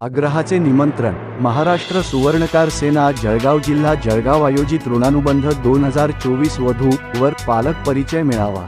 आग्रहाचे निमंत्रण. महाराष्ट्र सुवर्णकार सेना जळगाव जिल्हा जळगाव आयोजित ऋणानुबंध दोन हजार चोवीस वधू वर पालक परिचय मिळावा.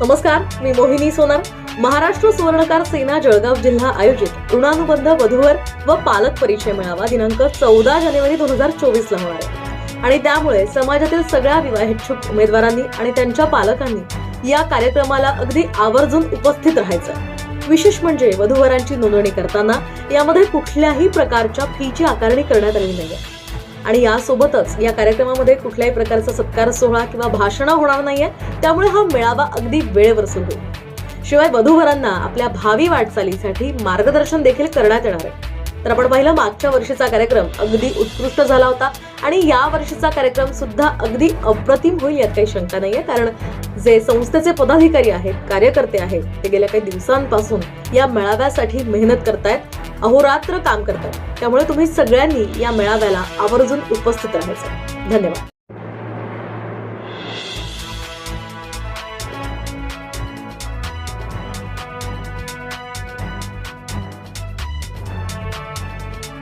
नमस्कार मी मोहिनी सोनार महाराष्ट्र सुवर्णकार सेना जळगाव जिल्हा आयोजित ऋणानुबंध वधूवर व पालक परिचय मिळावा दिनांक चौदा जानेवारी दोन हजार चोवीस ला होणार आहे. आणि त्यामुळे समाजातील सगळ्या विवाहेच्छुक उमेदवारांनी आणि त्यांच्या पालकांनी या कार्यक्रमाला अगदी आवर्जून उपस्थित राहायचं. विशेष म्हणजे वधूवरांची नोंदणी करताना यामध्ये कुठल्याही प्रकारच्या फीची आकारणी करण्यात आली नाहीये. आणि यासोबतच या कार्यक्रमामध्ये कुठल्याही प्रकारचा सत्कार सोहळा किंवा भाषणं होणार नाहीये त्यामुळे हा मेळावा अगदी वेळेवर सुरू होईल. शिवाय वधूवरांना आपल्या भावी वाटचालीसाठी मार्गदर्शन देखील करण्यात येणार आहे. तर आपण पाहिलं मागच्या वर्षीचा कार्यक्रम अगदी उत्कृष्ट झाला होता. आणि या वर्षीचा कार्यक्रम सुद्धा अगदी अप्रतिम होईल यात काही शंका नाहीये कारण जे संस्थेचे पदाधिकारी आहेत कार्यकर्ते आहेत ते गेल्या काही दिवसांपासून या मेळाव्यासाठी मेहनत करतायत अहोरात्र काम करतात त्यामुळे तुम्ही सगळ्यांनी या मेळाव्याला आवर्जून उपस्थित राहायचं. धन्यवाद.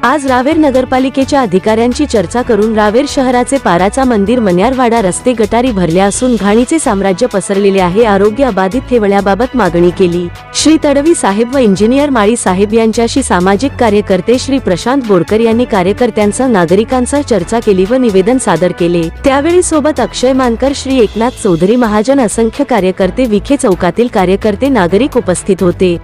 आज रावेर नगरपालिकेच्या अधिकाऱ्यांची चर्चा करून रावेर शहराचे पाराचा मंदिर मन्यारवाडा रस्ते गटारी भरले असून घाणीचे साम्राज्य पसरलेले आहे. आरोग्य अबाधित ठेवण्याबाबत मागणी केली. श्री तडवी साहेब व इंजिनियर माळी साहेब यांच्याशी सामाजिक कार्यकर्ते श्री प्रशांत बोरकर यांनी कार्यकर्त्यांचा नागरिकांचा चर्चा केली व निवेदन सादर केले. त्यावेळी सोबत अक्षय मानकर श्री एकनाथ चौधरी महाजन असंख्य कार्यकर्ते विखे चौकातील कार्यकर्ते नागरिक उपस्थित होते.